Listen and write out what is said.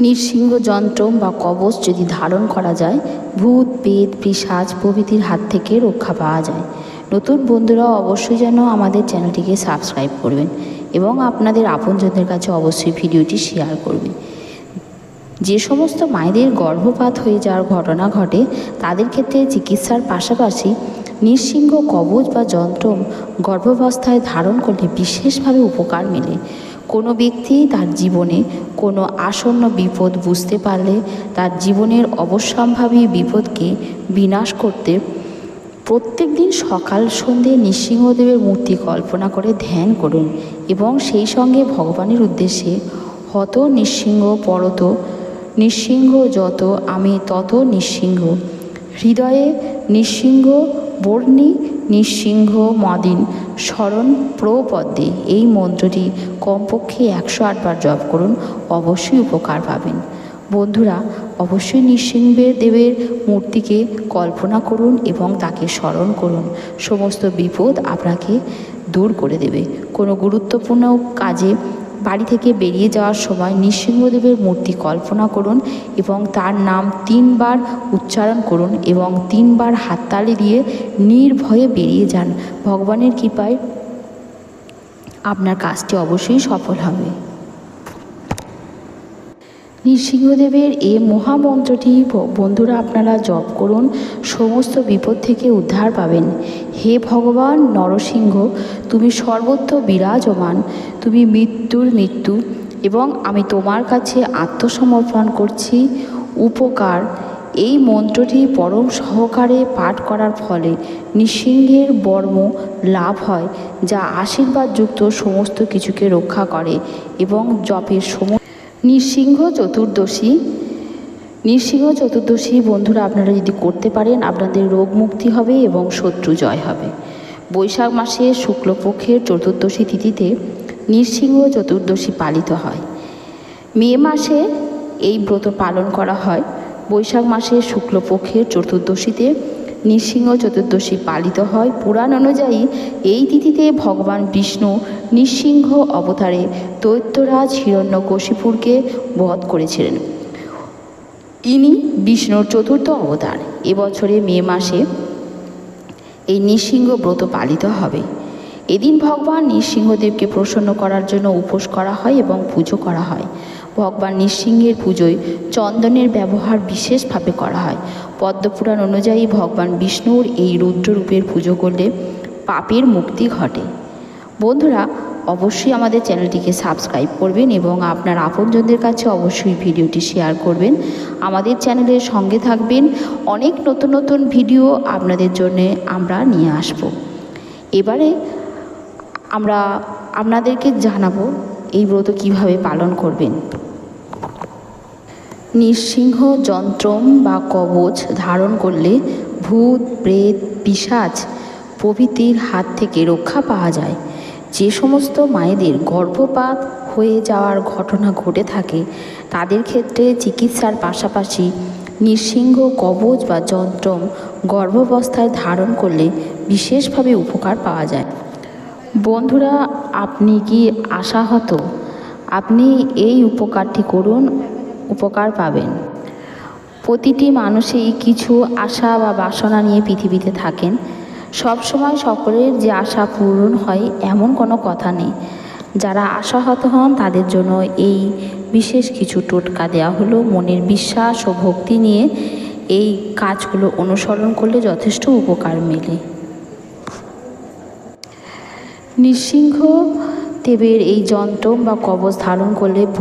নৃসিংহ যন্ত্র বা কবচ যদি ধারণ করা যায়, ভূত পেত পিশাচ প্রভৃতির হাত থেকে রক্ষা পাওয়া যায়। নতুন বন্ধুরা অবশ্যই যেন আমাদের চ্যানেলটিকে সাবস্ক্রাইব করবেন এবং আপনাদের আপনজনদের কাছে অবশ্যই ভিডিওটি শেয়ার করবেন। যে সমস্ত মায়েদের গর্ভপাত হয়ে যাওয়ার ঘটনা ঘটে, তাদের ক্ষেত্রে চিকিৎসার পাশাপাশি নৃসিংহ কবচ বা যন্ত্র গর্ভাবস্থায় ধারণ করলে বিশেষভাবে উপকার মেলে। কোনো ব্যক্তি তার জীবনে কোনো আসন্ন বিপদ বুঝতে পারলে তার জীবনের অবশ্যম্ভাবী বিপদকে বিনাশ করতে প্রত্যেক দিন সকাল সন্ধে নৃসিংহদেবের মূর্তি কল্পনা করে ধ্যান করুন এবং সেই সঙ্গে ভগবানের উদ্দেশ্যে হত নৃসিংহ, পরত নৃসিংহ, যত আমি তত নৃসিংহ। হৃদয়ে নৃসিংহ বর্ণি নৃসিংহ মদিন স্মরণ প্রপদ্যে এই মন্ত্রটি কমপক্ষে একশো আটবার জপ করুন, অবশ্যই উপকার পাবেন। বন্ধুরা, অবশ্যই নৃসিংহ দেবের মূর্তিকে কল্পনা করুন এবং তাকে স্মরণ করুন। সমস্ত বিপদ আপনাকে দূর করে দেবে। কোনো গুরুত্বপূর্ণ কাজে বাড়ি থেকে বেরিয়ে যাওয়ার সময় নৃসিংহদেবের মূর্তি কল্পনা করুন এবং তার নাম তিনবার উচ্চারণ করুন এবং তিনবার হাততালি দিয়ে নির্ভয়ে বেরিয়ে যান। ভগবানের কৃপায় আপনার কাজটি অবশ্যই সফল হবে। নৃসিংহদেবের এ মহামন্ত্রটি বন্ধুরা আপনারা জপ করুন, সমস্ত বিপদ থেকে উদ্ধার পাবেন। হে ভগবান নরসিংহ, তুমি সর্বত্র বিরাজমান, তুমি মৃত্যুর মৃত্যু এবং আমি তোমার কাছে আত্মসমর্পণ করছি। উপকার, এই মন্ত্রটি পরম সহকারে পাঠ করার ফলে নৃসিংহের বর্ম লাভ হয়, যা আশীর্বাদযুক্ত সমস্ত কিছুকে রক্ষা করে এবং জপের সময় নৃসিংহ চতুর্দশী। নৃসিংহ চতুর্দশী, বন্ধুরা, আপনারা যদি করতে পারেন, আপনাদের রোগ মুক্তি হবে এবং শত্রু জয় হবে। বৈশাখ মাসে শুক্লপক্ষের চতুর্দশী তিথিতে নৃসিংহ চতুর্দশী পালিত হয়। মে মাসে এই ব্রত পালন করা হয়। বৈশাখ মাসে শুক্লপক্ষের চতুর্দশীতে নৃসিংহ চতুর্দশী পালিত হয়। পুরাণ অনুযায়ী এই তিথিতে ভগবান বিষ্ণু নৃসিংহ অবতারে দৈত্যরাজ হিরণ্যকশিপুরকে বধ করেছিলেন। ইনি বিষ্ণুর চতুর্থ অবতার। এবছরে মে মাসে এই নৃসিংহ ব্রত পালিত হবে। এদিন ভগবান নৃসিংহদেবকে প্রসন্ন করার জন্য উপোস করা হয় এবং পুজো করা হয়। ভগবান নৃসিংহের পুজোয় চন্দনের ব্যবহার বিশেষভাবে করা হয়। পদ্মপুরাণ অনুযায়ী ভগবান বিষ্ণুর এই রুদ্ররূপের পুজো করলে পাপের মুক্তি ঘটে। বন্ধুরা, অবশ্যই আমাদের চ্যানেলটিকে সাবস্ক্রাইব করবেন এবং আপনার আপনজনদের কাছে অবশ্যই ভিডিওটি শেয়ার করবেন। আমাদের চ্যানেলের সঙ্গে থাকবেন। অনেক নতুন নতুন ভিডিও আপনাদের জন্য আমরা নিয়ে আসব। এবারে আমরা আপনাদেরকে জানাব এই ব্রত কীভাবে পালন করবেন। নৃসিংহ যন্ত্রম বা কবচ ধারণ করলে ভূত, প্রেত, পিশাচ প্রভৃতির হাত থেকে রক্ষা পাওয়া যায়। যে সমস্ত মায়েদের গর্ভপাত হয়ে যাওয়ার ঘটনা ঘটে থাকে, তাদের ক্ষেত্রে চিকিৎসার পাশাপাশি নৃসিংহ কবচ বা যন্ত্রম গর্ভাবস্থায় ধারণ করলে বিশেষভাবে উপকার পাওয়া যায়। বন্ধুরা, আপনি কি আশাহত? আপনি এই উপকারটি করুন উপকার পাবেন। প্রতিটি মানুষেই কিছু আশা বা বাসনা নিয়ে পৃথিবীতে থাকেন। সব সময় সকলের যে আশা পূরণ হয় এমন কোনো কথা নেই। যারা আশাহত হন তাদের জন্য এই বিশেষ কিছু টোটকা দেওয়া হলো। মনের বিশ্বাস ও ভক্তি নিয়ে এই কাজগুলো অনুসরণ করলে যথেষ্ট উপকার মেলে। নৃসিংহ দেবের এই যন্ত্র বা কবচ ধারণ করলে